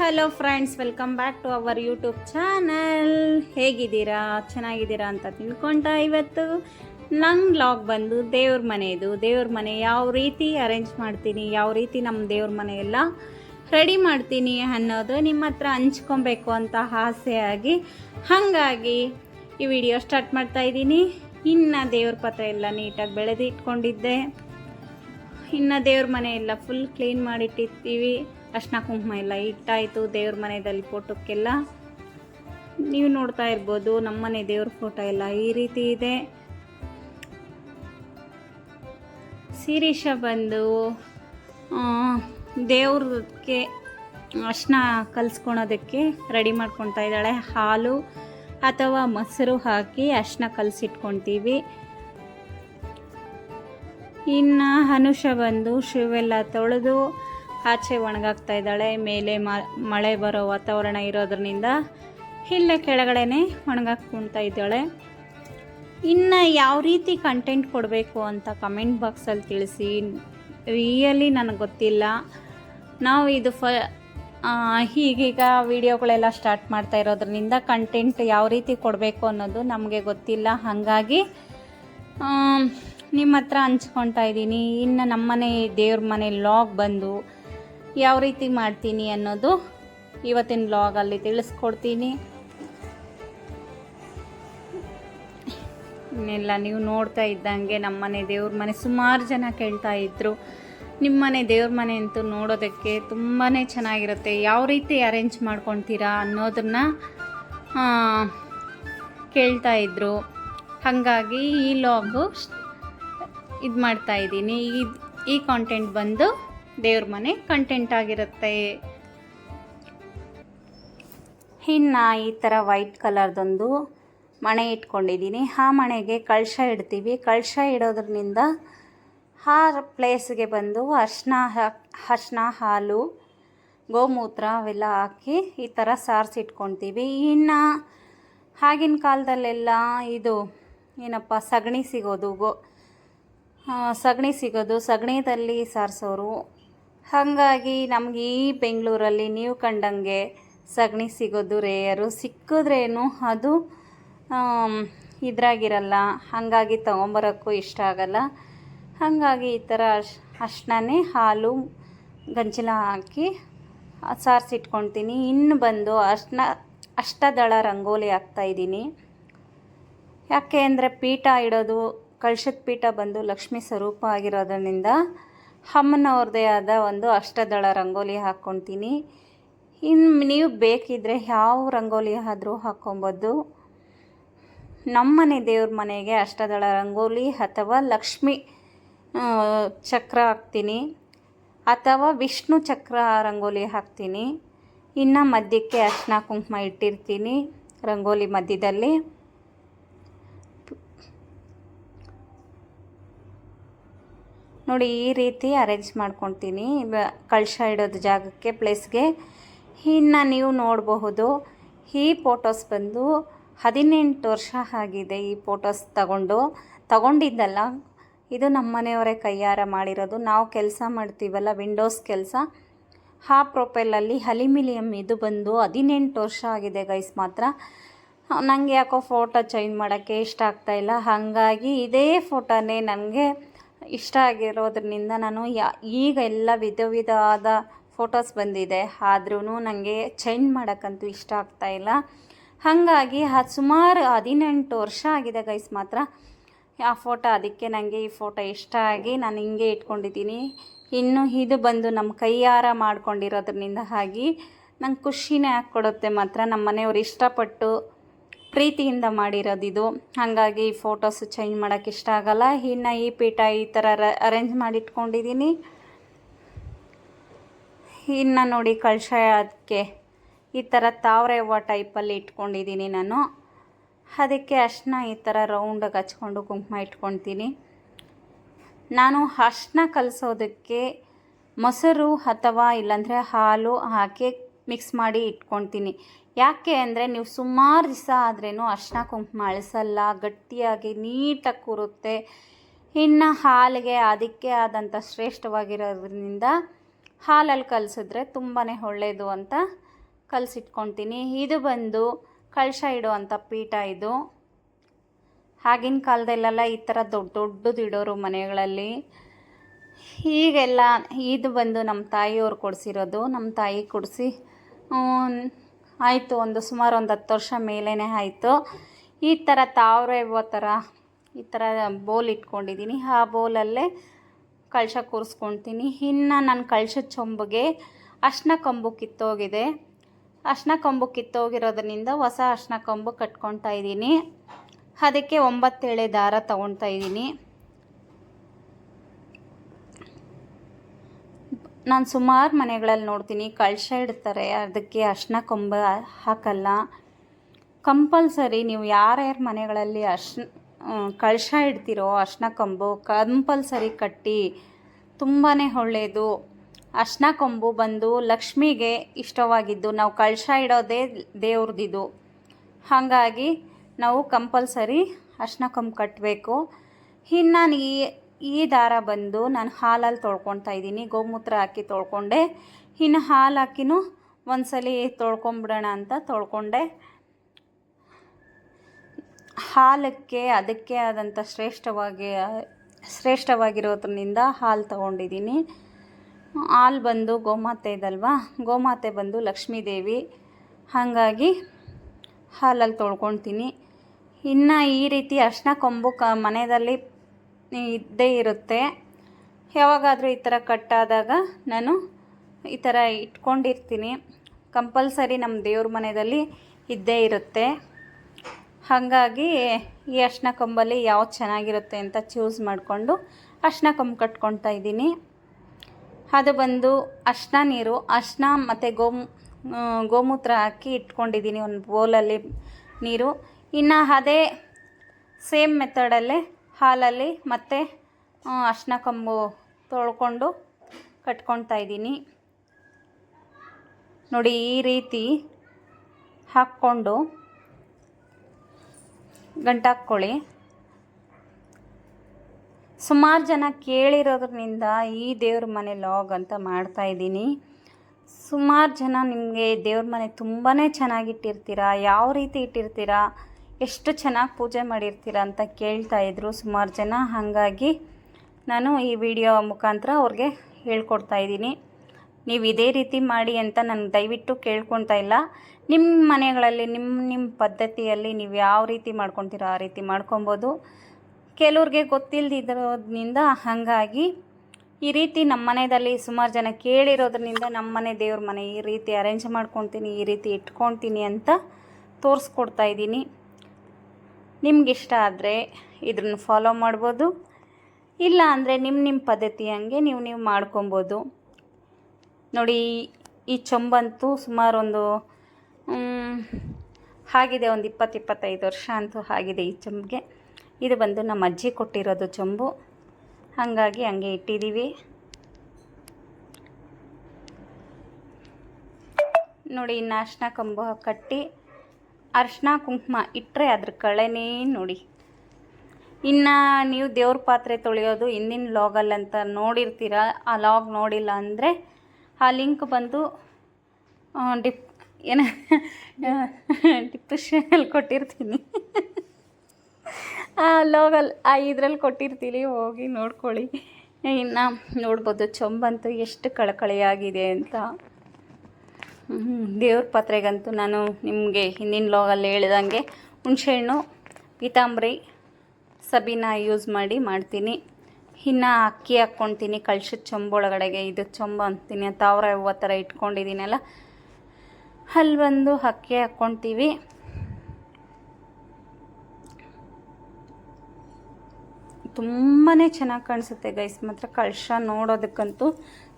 Hello friends, welcome back to our YouTube channel. ಹೇಗಿದ್ದೀರಾ? ಚೆನ್ನಾಗಿದ್ದೀರಾ ಅಂತ ತಿಳ್ಕೊಂಡ ಇವತ್ತು? ನಂಗೆ ಲಾಗ್ ಬಂದು ದೇವ್ರ ಮನೆಯದು ದೇವ್ರ ಮನೆ ಯಾವ ರೀತಿ ಅರೇಂಜ್ ಮಾಡ್ತೀನಿ, ಯಾವ ರೀತಿ ನಮ್ಮ ದೇವ್ರ ಮನೆಯೆಲ್ಲ ರೆಡಿ ಮಾಡ್ತೀನಿ ಅನ್ನೋದು ನಿಮ್ಮ ಹತ್ರ ಹಂಚ್ಕೊಬೇಕು ಅಂತ ಆಸೆಯಾಗಿ, ಹಾಗಾಗಿ ಈ ವಿಡಿಯೋ ಸ್ಟಾರ್ಟ್ ಮಾಡ್ತಾ ಇದ್ದೀನಿ. ಇನ್ನು ದೇವ್ರ ಪತ್ರ ಎಲ್ಲ ನೀಟಾಗಿ ಬೆಳೆದಿಟ್ಕೊಂಡಿದ್ದೆ. ಇನ್ನು ದೇವ್ರ ಮನೆ ಫುಲ್ ಕ್ಲೀನ್ ಮಾಡಿಟ್ಟಿರ್ತೀವಿ. ಅರ್ಶಿನ ಕುಂಕುಮ ಎಲ್ಲ ಇಟ್ಟಾಯಿತು. ದೇವ್ರ ಮನೆಯಲ್ಲಿ ಫೋಟೋಕ್ಕೆಲ್ಲ ನೀವು ನೋಡ್ತಾ ಇರ್ಬೋದು. ನಮ್ಮನೆ ದೇವ್ರ ಫೋಟೋ ಎಲ್ಲ ಈ ರೀತಿ ಇದೆ. ಶಿರೀಷ ಬಂದು ದೇವ್ರಕ್ಕೆ ಅರ್ಶಿನ ಕಲಿಸ್ಕೊಳೋದಕ್ಕೆ ರೆಡಿ ಮಾಡ್ಕೊತಾ ಇದ್ದಾಳೆ. ಹಾಲು ಅಥವಾ ಮೊಸರು ಹಾಕಿ ಅರ್ಶಿನ ಕಲಸಿಟ್ಕೊತೀವಿ ಇನ್ನು ಅನುಷ ಬಂದು ಶಿವೆಲ್ಲ ತೊಳೆದು ಆಚೆ ಒಣಗಾಗ್ತಾ ಇದ್ದಾಳೆ. ಮೇಲೆ ಮಳೆ ಬರೋ ವಾತಾವರಣ ಇರೋದ್ರಿಂದ ಇಲ್ಲೇ ಕೆಳಗಡೆನೆ ಒಣಗಾಕ್ಕೊಳ್ತಾ ಇದ್ದಾಳೆ. ಇನ್ನು ಯಾವ ರೀತಿ ಕಂಟೆಂಟ್ ಕೊಡಬೇಕು ಅಂತ ಕಮೆಂಟ್ ಬಾಕ್ಸಲ್ಲಿ ತಿಳಿಸಿ. ರಿಯಲಿ ನನಗೆ ಗೊತ್ತಿಲ್ಲ. ನಾವು ಇದು ಫ ಈಗೀಗ ವಿಡಿಯೋಗಳೆಲ್ಲ ಸ್ಟಾರ್ಟ್ ಮಾಡ್ತಾ ಇರೋದ್ರಿಂದ ಕಂಟೆಂಟ್ ಯಾವ ರೀತಿ ಕೊಡಬೇಕು ಅನ್ನೋದು ನಮಗೆ ಗೊತ್ತಿಲ್ಲ. ಹಾಗಾಗಿ ನಿಮ್ಮ ಹತ್ರ ಹಂಚ್ಕೊತಾ ಇದ್ದೀನಿ. ಇನ್ನು ನಮ್ಮನೆ ದೇವ್ರ ಮನೆ ಲಾಗ್ ಬಂದು ಯಾವ ರೀತಿ ಮಾಡ್ತೀನಿ ಅನ್ನೋದು ಇವತ್ತಿನ ಬ್ಲಾಗಲ್ಲಿ ತಿಳಿಸ್ಕೊಡ್ತೀನಿ. ಇನ್ನೆಲ್ಲ ನೀವು ನೋಡ್ತಾ ಇದ್ದಂಗೆ ನಮ್ಮನೆ ದೇವ್ರ ಮನೆ ಸುಮಾರು ಜನ ಕೇಳ್ತಾ ಇದ್ರು. ನಿಮ್ಮನೆ ದೇವ್ರ ಮನೆ ಅಂತೂ ನೋಡೋದಕ್ಕೆ ತುಂಬಾ ಚೆನ್ನಾಗಿರುತ್ತೆ. ಯಾವ ರೀತಿ ಅರೇಂಜ್ ಮಾಡ್ಕೊತೀರಾ ಅನ್ನೋದನ್ನ ಕೇಳ್ತಾ ಇದ್ರು. ಹಾಗಾಗಿ ಈ ಲಾಗು ಇದು ಮಾಡ್ತಾ ಈ ಈ ಕಾಂಟೆಂಟ್ ಬಂದು ದೇವ್ರ ಮನೆ ಕಂಟೆಂಟ್ ಆಗಿರುತ್ತೆ. ಇನ್ನು ಈ ಥರ ವೈಟ್ ಕಲರ್ದೊಂದು ಮಣೆ ಇಟ್ಕೊಂಡಿದ್ದೀನಿ. ಆ ಮಣೆಗೆ ಕಳಶ ಇಡ್ತೀವಿ. ಕಳಶ ಇಡೋದ್ರಿಂದ ಆ ಪ್ಲೇಸ್ಗೆ ಬಂದು ಅರ್ಶಿನ ಅರ್ಶಿನ ಹಾಲು, ಗೋಮೂತ್ರ ಅವೆಲ್ಲ ಹಾಕಿ ಈ ಥರ ಸಾರಿಸಿಟ್ಕೊತೀವಿ ಇನ್ನು ಆಗಿನ ಕಾಲದಲ್ಲೆಲ್ಲ ಇದು ಏನಪ್ಪ, ಸಗಣಿ ಸಿಗೋದು ಗೋ ಸಗಣಿ ಸಿಗೋದು. ಸಗಣಿದಲ್ಲಿ ಸಾರಿಸೋರು ಹಾಗಾಗಿ ನಮಗೆ ಈ ಬೆಂಗಳೂರಲ್ಲಿ ನೀವು ಕಂಡಂಗೆ ಸಗಣಿ ಸಿಗೋದು, ರೇಯರು ಸಿಕ್ಕಿದ್ರೇನು ಅದು ಇದ್ರಾಗಿರಲ್ಲ. ಹಾಗಾಗಿ ತೊಗೊಂಬರೋಕ್ಕೂ ಇಷ್ಟ ಆಗಲ್ಲ. ಹಾಗಾಗಿ ಈ ಥರ ಅಷ್ಟನೇ ಹಾಲು ಗಂಜಲ ಹಾಕಿ ಸಾರಿಸಿಟ್ಕೊತೀನಿ ಇನ್ನು ಬಂದು ಅಷ್ಟನ, ಅಷ್ಟದಳ ರಂಗೋಲಿ ಹಾಕ್ತಾಯಿದ್ದೀನಿ ಯಾಕೆ ಅಂದರೆ ಪೀಠ ಇಡೋದು ಕಳಶದ ಪೀಠ ಬಂದು ಲಕ್ಷ್ಮೀ ಸ್ವರೂಪ ಆಗಿರೋದ್ರಿಂದ ಅಮ್ಮನವ್ರದ್ದೇ ಆದ ಒಂದು ಅಷ್ಟದಳ ರಂಗೋಲಿ ಹಾಕ್ಕೊತೀನಿ. ಇನ್ನು ನೀವು ಬೇಕಿದ್ದರೆ ಯಾವ ರಂಗೋಲಿ ಆದರೂ ಹಾಕ್ಕೊಬೋದು. ನಮ್ಮನೆ ದೇವ್ರ ಮನೆಗೆ ಅಷ್ಟದಳ ರಂಗೋಲಿ ಅಥವಾ ಲಕ್ಷ್ಮಿ ಚಕ್ರ ಹಾಕ್ತೀನಿ. ಅಥವಾ ವಿಷ್ಣು ಚಕ್ರ ರಂಗೋಲಿ ಹಾಕ್ತೀನಿ. ಇನ್ನು ಮಧ್ಯಕ್ಕೆ ಅರ್ಶಿನ ಕುಂಕುಮ ಇಟ್ಟಿರ್ತೀನಿ ರಂಗೋಲಿ ಮಧ್ಯದಲ್ಲಿ. ನೋಡಿ, ಈ ರೀತಿ ಅರೇಂಜ್ ಮಾಡ್ಕೊತೀನಿ. ಕಳಶ ಇಡೋದು ಜಾಗಕ್ಕೆ ಪ್ಲೇಸ್ಗೆ ಇನ್ನು ನೀವು ನೋಡಬಹುದು, ಈ ಫೋಟೋಸ್ ಬಂದು ಹದಿನೆಂಟು ವರ್ಷ ಆಗಿದೆ ಈ ಫೋಟೋಸ್ ತಗೊಂಡು. ತಗೊಂಡಿದ್ದಲ್ಲ, ಇದು ನಮ್ಮ ಮನೆಯವರೇ ಕೈಯಾರ ಮಾಡಿರೋದು. ನಾವು ಕೆಲಸ ಮಾಡ್ತೀವಲ್ಲ ವಿಂಡೋಸ್ ಕೆಲಸ. ಆ ಪ್ರೊಫೈಲಲ್ಲಿ ಹಲಿಮಿಲಿಯಮ್ ಇದು ಬಂದು ಹದಿನೆಂಟು ವರ್ಷ ಆಗಿದೆ ಗೈಸ್ ಮಾತ್ರ. ನನಗೆ ಯಾಕೋ ಫೋಟೋ ಚೇಂಜ್ ಮಾಡೋಕ್ಕೆ ಇಷ್ಟ ಆಗ್ತಾಯಿಲ್ಲ ಹಾಗಾಗಿ ಇದೇ ಫೋಟೋನೇ ನನಗೆ ಇಷ್ಟ ಆಗಿರೋದ್ರಿಂದ ನಾನು ಯಾ, ಈಗ ಎಲ್ಲ ವಿಧ ವಿಧವಾದ ಫೋಟೋಸ್ ಬಂದಿದೆ. ಆದ್ರೂ ನನಗೆ ಚೇಂಜ್ ಮಾಡೋಕ್ಕಂತೂ ಇಷ್ಟ ಆಗ್ತಾಯಿಲ್ಲ ಹಾಗಾಗಿ ಅದು ಸುಮಾರು ಹದಿನೆಂಟು ವರ್ಷ ಆಗಿದೆ ಗೈಸ್ ಮಾತ್ರ ಆ ಫೋಟೋ. ಅದಕ್ಕೆ ನನಗೆ ಈ ಫೋಟೋ ಇಷ್ಟ ಆಗಿ ನಾನು ಹಿಂಗೆ ಇಟ್ಕೊಂಡಿದ್ದೀನಿ. ಇನ್ನು ಇದು ಬಂದು ನಮ್ಮ ಕೈಯಾರ ಮಾಡ್ಕೊಂಡಿರೋದ್ರಿಂದ ಆಗಿ ನಂಗೆ ಖುಷಿನೇ ಹಾಕ್ಕೊಡುತ್ತೆ ಮಾತ್ರ. ನಮ್ಮ ಮನೆಯವರು ಇಷ್ಟಪಟ್ಟು ಪ್ರೀತಿಯಿಂದ ಮಾಡಿರೋದು ಇದು. ಹಾಗಾಗಿ ಫೋಟೋಸು ಚೇಂಜ್ ಮಾಡೋಕ್ಕೆ ಇಷ್ಟ ಆಗಲ್ಲ. ಇನ್ನು ಈ ಪೀಠ ಈ ಥರ ಅರೇಂಜ್ ಮಾಡಿ ಇಟ್ಕೊಂಡಿದ್ದೀನಿ ಇನ್ನು ನೋಡಿ ಕಳಶ ಅದಕ್ಕೆ ಈ ಥರ ತಾವರೆ ಹೂವು ಟೈಪಲ್ಲಿ ಇಟ್ಕೊಂಡಿದ್ದೀನಿ ನಾನು. ಅದಕ್ಕೆ ಅರ್ಶಿನ ಈ ಥರ ರೌಂಡಾಗಿ ಹಚ್ಕೊಂಡು ಕುಂಕುಮ ಇಟ್ಕೊತೀನಿ. ನಾನು ಅರ್ಶಿನ ಕಲಿಸೋದಕ್ಕೆ ಮೊಸರು ಅಥವಾ ಇಲ್ಲಾಂದರೆ ಹಾಲು ಹಾಕಿ ಮಿಕ್ಸ್ ಮಾಡಿ ಇಟ್ಕೊತೀನಿ ಯಾಕೆ ಅಂದರೆ ನೀವು ಸುಮಾರು ದಿವಸ ಆದ್ರೂ ಅರ್ಶಿನ ಕುಂಕುಮ ಅಳಿಸಲ್ಲ, ಗಟ್ಟಿಯಾಗಿ ನೀಟಾಗಿ ಕೂರುತ್ತೆ. ಇನ್ನು ಹಾಲಿಗೆ ಅದಕ್ಕೆ ಆದಂಥ ಶ್ರೇಷ್ಠವಾಗಿರೋದ್ರಿಂದ ಹಾಲಲ್ಲಿ ಕಲಸಿದ್ರೆ ತುಂಬಾ ಒಳ್ಳೆಯದು ಅಂತ ಕಲಸಿಟ್ಕೊತೀನಿ ಇದು ಬಂದು ಕಳಶ ಇಡುವಂಥ ಪೀಠ ಇದು. ಆಗಿನ ಕಾಲದಲ್ಲೆಲ್ಲ ಈ ಥರ ದೊಡ್ಡ ದೊಡ್ಡದು ಇಡೋರು ಮನೆಗಳಲ್ಲಿ. ಹೀಗೆಲ್ಲ ಇದು ಬಂದು ನಮ್ಮ ತಾಯಿಯವ್ರು ಕೊಡಿಸಿರೋದು. ನಮ್ಮ ತಾಯಿ ಕೊಡಿಸಿ ಆಯಿತು, ಒಂದು ಸುಮಾರು ಒಂದು ಹತ್ತು ವರ್ಷ ಮೇಲೇ ಆಯಿತು. ಈ ಥರ ತಾವ್ರೆ ಹೂವು ಥರ ಈ ಥರ ಬೋಲ್ ಇಟ್ಕೊಂಡಿದ್ದೀನಿ ಆ ಬೋಲಲ್ಲೇ ಕಳಶ ಕೂರಿಸ್ಕೊಳ್ತೀನಿ ಇನ್ನು ನನ್ನ ಕಳಶದ ಚೊಂಬಗೆ ಅರ್ಶಿನ ಕೊಂಬು ಕಿತ್ತೋಗಿದೆ. ಅರ್ಶಿನ ಕೊಂಬು ಕಿತ್ತೋಗಿರೋದ್ರಿಂದ ಹೊಸ ಅರ್ಶಿನ ಕೊಂಬು ಕಟ್ಕೊತಾ ಇದ್ದೀನಿ ಅದಕ್ಕೆ ಒಂಬತ್ತೇಳೆ ದಾರ ತಗೊಳ್ತಾ ಇದ್ದೀನಿ ನಾನು ಸುಮಾರು ಮನೆಗಳಲ್ಲಿ ನೋಡ್ತೀನಿ. ಕಳಶ ಇಡ್ತಾರೆ. ಅದಕ್ಕೆ ಅರ್ಶಿನ ಕೊಂಬ ಹಾಕಲ್ಲ. ಕಂಪಲ್ಸರಿ ನೀವು ಯಾರ್ಯಾರ ಮನೆಗಳಲ್ಲಿ ಅರ್ಶಿನ ಕಳಶ ಇಡ್ತೀರೋ ಅರ್ಶಿನ ಕೊಂಬು ಕಂಪಲ್ಸರಿ ಕಟ್ಟಿ ತುಂಬಾ ಒಳ್ಳೆಯದು ಅರ್ಶಿನ ಕೊಂಬು ಬಂದು ಲಕ್ಷ್ಮಿಗೆ ಇಷ್ಟವಾಗಿದ್ದು ನಾವು ಕಳಶ ಇಡೋದೇ ದೇವ್ರದಿದು. ಹಾಗಾಗಿ ನಾವು ಕಂಪಲ್ಸರಿ ಅರ್ಶಿನ ಕೊಂಬು ಕಟ್ಟಬೇಕು ಇನ್ನು ನಾನು ಈ ಈ ದಾರ ಬಂದು ನಾನು ಹಾಲಲ್ಲಿ ತೊಳ್ಕೊತಾ ಇದ್ದೀನಿ. ಗೋಮೂತ್ರ ಹಾಕಿ ತೊಳ್ಕೊಂಡೆ. ಇನ್ನು ಹಾಲು ಹಾಕಿನೂ ಒಂದ್ಸಲಿ ತೊಳ್ಕೊಂಬಿಡೋಣ ಅಂತ ತೊಳ್ಕೊಂಡೆ. ಹಾಲಕ್ಕೆ ಅದಕ್ಕೆ ಆದಂಥ ಶ್ರೇಷ್ಠವಾಗಿ, ಶ್ರೇಷ್ಠವಾಗಿರೋದ್ರಿಂದ ಹಾಲು ತೊಗೊಂಡಿದ್ದೀನಿ. ಹಾಲು ಬಂದು ಗೋಮಾತೆ ಇದಲ್ವಾ ಗೋಮಾತೆ ಬಂದು ಲಕ್ಷ್ಮೀದೇವಿ. ಹಾಗಾಗಿ ಹಾಲಲ್ಲಿ ತೊಳ್ಕೊತೀನಿ ಇನ್ನು ಈ ರೀತಿ ಅರ್ಶಿನ ಕೊಂಬು ಕ ಮನೆಯಲ್ಲಿ ಇದ್ದೇ ಇರುತ್ತೆ. ಯಾವಾಗಾದರೂ ಈ ಥರ ಕಟ್ಟಾದಾಗ ನಾನು ಈ ಥರ ಇಟ್ಕೊಂಡಿರ್ತೀನಿ. ಕಂಪಲ್ಸರಿ ನಮ್ಮ ದೇವ್ರ ಮನೆಯಲ್ಲಿ ಇದ್ದೇ ಇರುತ್ತೆ. ಹಾಗಾಗಿ ಈ ಅರ್ಶಿನ ಕೊಂಬಲ್ಲಿ ಯಾವ್ದು ಚೆನ್ನಾಗಿರುತ್ತೆ ಅಂತ ಚೂಸ್ ಮಾಡಿಕೊಂಡು ಅರ್ಶಿನ ಕಂಬ ಕಟ್ಕೊತಾ ಇದ್ದೀನಿ. ಅದು ಬಂದು ಅರ್ಶಿನ ನೀರು, ಅರ್ಶಿನ ಮತ್ತು ಗೋಮ್ ಗೋಮೂತ್ರ ಹಾಕಿ ಇಟ್ಕೊಂಡಿದ್ದೀನಿ ಒಂದು ಬೌಲಲ್ಲಿ ನೀರು. ಇನ್ನು ಅದೇ ಸೇಮ್ ಮೆಥಡಲ್ಲೇ ಹಾಲಲ್ಲಿ ಮತ್ತೆ ಅರ್ಶಿನ ಕಂಬು ತೊಳ್ಕೊಂಡು ಕಟ್ಕೊತಾ ಇದ್ದೀನಿ. ನೋಡಿ, ಈ ರೀತಿ ಹಾಕ್ಕೊಂಡು ಗಂಟಾಕ್ಕೊಳ್ಳಿ. ಸುಮಾರು ಜನ ಕೇಳಿರೋದ್ರಿಂದ ಈ ದೇವ್ರ ಮನೆ ಲಾಗ್ ಅಂತ ಮಾಡ್ತಾ ಇದ್ದೀನಿ. ಸುಮಾರು ಜನ ನಿಮಗೆ ದೇವ್ರ ಮನೆ ತುಂಬಾ ಚೆನ್ನಾಗಿಟ್ಟಿರ್ತೀರಾ ಯಾವ ರೀತಿ ಇಟ್ಟಿರ್ತೀರಾ? ಎಷ್ಟು ಚೆನ್ನಾಗಿ ಪೂಜೆ ಮಾಡಿರ್ತೀರಾ ಅಂತ ಕೇಳ್ತಾ ಇದ್ರು ಸುಮಾರು ಜನ. ಹಾಗಾಗಿ ನಾನು ಈ ವಿಡಿಯೋ ಮುಖಾಂತರ ಅವ್ರಿಗೆ ಹೇಳ್ಕೊಡ್ತಾ ಇದ್ದೀನಿ. ನೀವು ಇದೇ ರೀತಿ ಮಾಡಿ ಅಂತ ನಾನು ದಯವಿಟ್ಟು ಕೇಳ್ಕೊತಾ ಇಲ್ಲ. ನಿಮ್ಮ ಮನೆಗಳಲ್ಲಿ ನಿಮ್ಮ ನಿಮ್ಮ ಪದ್ಧತಿಯಲ್ಲಿ ನೀವು ಯಾವ ರೀತಿ ಮಾಡ್ಕೊತೀರೋ ಆ ರೀತಿ ಮಾಡ್ಕೊಬೋದು. ಕೆಲವ್ರಿಗೆ ಗೊತ್ತಿಲ್ಲದಿರೋದ್ರಿಂದ ಹಾಗಾಗಿ ಈ ರೀತಿ ನಮ್ಮ ಮನೆಯಲ್ಲಿ ಸುಮಾರು ಜನ ಕೇಳಿರೋದ್ರಿಂದ ನಮ್ಮ ಮನೆ ದೇವ್ರ ಮನೆ ಈ ರೀತಿ ಅರೇಂಜ್ ಮಾಡ್ಕೊತೀನಿ, ಈ ರೀತಿ ಇಟ್ಕೊತೀನಿ ಅಂತ ತೋರಿಸ್ಕೊಡ್ತಾ ಇದ್ದೀನಿ. ನಿಮ್ಗೆ ಇಷ್ಟ ಆದರೆ ಇದನ್ನು ಫಾಲೋ ಮಾಡ್ಬೋದು. ಇಲ್ಲ ಅಂದರೆ ನಿಮ್ಮ ನಿಮ್ಮ ಪದ್ಧತಿ ಹಂಗೆ ನೀವು ನೀವು ಮಾಡ್ಕೊಬೋದು. ನೋಡಿ, ಈ ಚೊಂಬಂತೂ ಸುಮಾರು ಒಂದು ಆಗಿದೆ ಒಂದು ಇಪ್ಪತ್ತು ಇಪ್ಪತ್ತೈದು ವರ್ಷ ಅಂತೂ ಆಗಿದೆ ಈ ಚೊಂಬಿಗೆ. ಇದು ಬಂದು ನಮ್ಮ ಅಜ್ಜಿ ಕೊಟ್ಟಿರೋದು ಚೊಂಬು. ಹಾಗಾಗಿ ಹಂಗೆ ಇಟ್ಟಿದ್ದೀವಿ ನೋಡಿ ನಾಶನ ಕಂಬು ಕಟ್ಟಿ ಅರ್ಶಿನ ಕುಂಕುಮ ಇಟ್ಟರೆ ಅದ್ರ ಕಳೆನೇ ನೋಡಿ. ಇನ್ನು ನೀವು ದೇವ್ರ ಪಾತ್ರೆ ತೊಳೆಯೋದು ಹಿಂದಿನ ಅಂತ ನೋಡಿರ್ತೀರ, ಆ ಲಾಗ್ ನೋಡಿಲ್ಲ ಅಂದರೆ ಆ ಲಿಂಕ್ ಬಂದು ಡಿಪ್ ಏನ ಡಿಪ್ರೆಷನಲ್ಲಿ ಕೊಟ್ಟಿರ್ತೀನಿ. ಆ ಲಾಗಲ್ಲಿ ಆ ಇದ್ರಲ್ಲಿ ಕೊಟ್ಟಿರ್ತೀನಿ ಹೋಗಿ ನೋಡ್ಕೊಳ್ಳಿ. ಇನ್ನು ನೋಡ್ಬೋದು, ಚೊಂಬಂತು ಎಷ್ಟು ಕಳಕಳಿಯಾಗಿದೆ ಅಂತ. ದೇವ್ರ ಪಾತ್ರೆಗಂತೂ ನಾನು ನಿಮಗೆ ಹಿಂದಿನ ಲೋಗಲ್ಲಿ ಹೇಳಿದಂಗೆ ಹುಣಸೆಹಣ್ಣು, ಪೀತಾಂಬರಿ, ಸಬೀನ ಯೂಸ್ ಮಾಡಿ ಮಾಡ್ತೀನಿ. ಇನ್ನು ಅಕ್ಕಿ ಹಾಕ್ಕೊತೀನಿ, ಕಳ್ಸಿದ ಚೊಂಬೊಳಗಡೆಗೆ ಇದು ಚೊಂಬ ಅಂತೀನಿ ತಾವ್ರೆ ಹೂವು ಥರ ಇಟ್ಕೊಂಡಿದ್ದೀನಲ್ಲ, ಅಲ್ಲಿ ಬಂದು ಅಕ್ಕಿ ಹಾಕ್ಕೊತೀವಿ. ತುಂಬಾ ಚೆನ್ನಾಗಿ ಕಾಣಿಸುತ್ತೆ ಗೈಸ್ ಮಾತ್ರ ಕಳಶ ನೋಡೋದಕ್ಕಂತೂ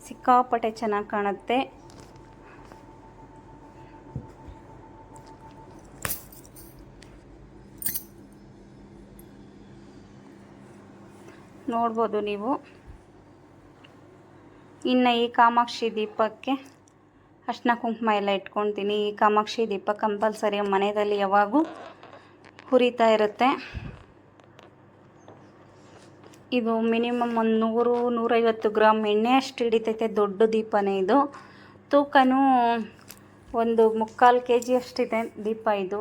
ಸಿಕ್ಕಾಪಟ್ಟೆ ಚೆನ್ನಾಗಿ ಕಾಣುತ್ತೆ. ನೋಡ್ಬೋದು ನೀವು. ಇನ್ನು ಈ ಕಾಮಾಕ್ಷಿ ದೀಪಕ್ಕೆ ಅಷ್ಟನ ಕುಂಕುಮ ಎಲ್ಲ ಇಟ್ಕೊತೀನಿ ಈ ಕಾಮಾಕ್ಷಿ ದೀಪ ಕಂಪಲ್ಸರಿ ಮನೆಯಲ್ಲಿ ಯಾವಾಗೂ ಹುರಿತಾ ಇರುತ್ತೆ. ಇದು ಮಿನಿಮಮ್ ಒಂದು ನೂರು, ನೂರೈವತ್ತು ಗ್ರಾಮ್ ಎಣ್ಣೆ ಅಷ್ಟು ಹಿಡಿತೈತೆ, ದೊಡ್ಡ ದೀಪನೇ ಇದು. ತೂಕನೂ ಒಂದು ಮುಕ್ಕಾಲು ಕೆ ಜಿ ಅಷ್ಟಿದೆ ದೀಪ ಇದು.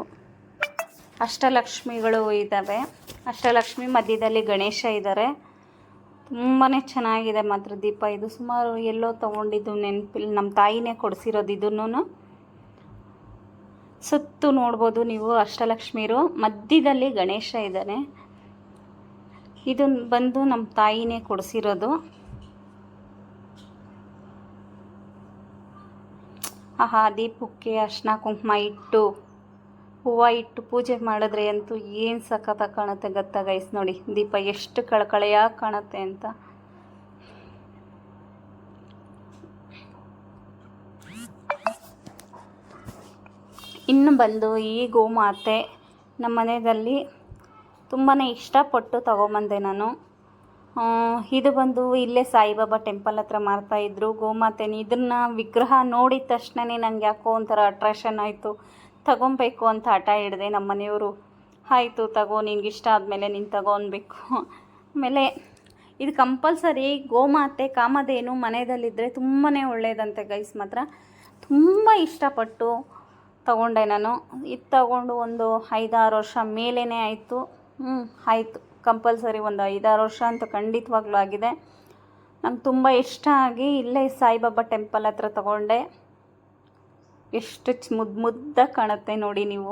ಅಷ್ಟಲಕ್ಷ್ಮಿಗಳು ಇದ್ದಾವೆ ಅಷ್ಟಲಕ್ಷ್ಮಿ ಮಧ್ಯದಲ್ಲಿ ಗಣೇಶ ಇದ್ದಾರೆ ತುಂಬಾ ಚೆನ್ನಾಗಿದೆ ಮಾತ್ರ ದೀಪ. ಇದು ಸುಮಾರು ಎಲ್ಲೋ ತೊಗೊಂಡಿದ್ದು ನೆನಪಿಲ್ಲ ನಮ್ಮ ತಾಯಿನೇ ಕೊಡಿಸಿರೋದು ಇದನ್ನು ಸುತ್ತು ನೋಡ್ಬೋದು ನೀವು ಅಷ್ಟಲಕ್ಷ್ಮೀರು. ಮಧ್ಯದಲ್ಲಿ ಗಣೇಶ ಇದ್ದಾನೆ. ಇದು ಬಂದು ನಮ್ಮ ತಾಯಿನೇ ಕೊಡಿಸಿರೋದು. ಆಹಾ, ದೀಪಕ್ಕೆ ಅರ್ಶಿನ ಕುಂಕುಮ ಇಟ್ಟು ಹೂವು ಇಟ್ಟು ಪೂಜೆ ಮಾಡಿದ್ರೆ ಅಂತೂ ಏನು ಸಖತ್ತಾಗಿ ಕಾಣುತ್ತೆ ಗೊತ್ತಾ ಗೈಸ್ ನೋಡಿ, ದೀಪ ಎಷ್ಟು ಕಳಕಳೆಯಾಗಿ ಕಾಣುತ್ತೆ ಅಂತ. ಇನ್ನು ಬಂದು ಈ ಗೋಮಾತೆ ನಮ್ಮ ಮನೆಯಲ್ಲಿ ತುಂಬಾ ಇಷ್ಟಪಟ್ಟು ತಗೊಂಬಂದೆ ನಾನು. ಇದು ಬಂದು ಇಲ್ಲೇ ಸಾಯಿಬಾಬಾ ಟೆಂಪಲ್ ಹತ್ರ ಮಾರ್ತಾಯಿದ್ರು ಗೋಮಾತೆನ ಇದನ್ನು ವಿಗ್ರಹ ನೋಡಿದ ತಕ್ಷಣನೇ ನಂಗೆ ಯಾಕೋ ಒಂಥರ ಅಟ್ರಾಕ್ಷನ್ ಆಯಿತು. ತಗೊಬೇಕು ಅಂತ ಹಠ ಹಿಡಿದೆ ನಮ್ಮ ಮನೆಯವರು, ಆಯಿತು ತಗೋ ನಿನ್ಗೆ ಇಷ್ಟ ಆದಮೇಲೆ ನೀನು ತಗೋ ಅನ್ಬೇಕು. ಆಮೇಲೆ ಇದು ಕಂಪಲ್ಸರಿ ಗೋಮಾತೆ ಕಾಮಧೇನು ಮನೆಯಲ್ಲಿದ್ದರೆ ತುಂಬಾ ಒಳ್ಳೆಯದಂತೆ ಗೈಸ್ ಮಾತ್ರ ತುಂಬ ಇಷ್ಟಪಟ್ಟು ತಗೊಂಡೆ ನಾನು. ಇದು ತಗೊಂಡು ಒಂದು ಐದಾರು ವರ್ಷ ಮೇಲೇ ಆಯಿತು. ಹ್ಞೂ ಆಯಿತು. ಕಂಪಲ್ಸರಿ ಒಂದು ಐದಾರು ವರ್ಷ ಅಂತ ಖಂಡಿತವಾಗ್ಲೂ ಆಗಿದೆ. ನಂಗೆ ತುಂಬ ಇಷ್ಟ ಆಗಿ ಇಲ್ಲೇ ಸಾಯಿಬಾಬಾ ಟೆಂಪಲ್ ಹತ್ರ ತಗೊಂಡೆ. ಎಷ್ಟು ಮುದ್ದು ಮುದ್ದಾಗಿ ಕಾಣುತ್ತೆ ನೋಡಿ ನೀವು.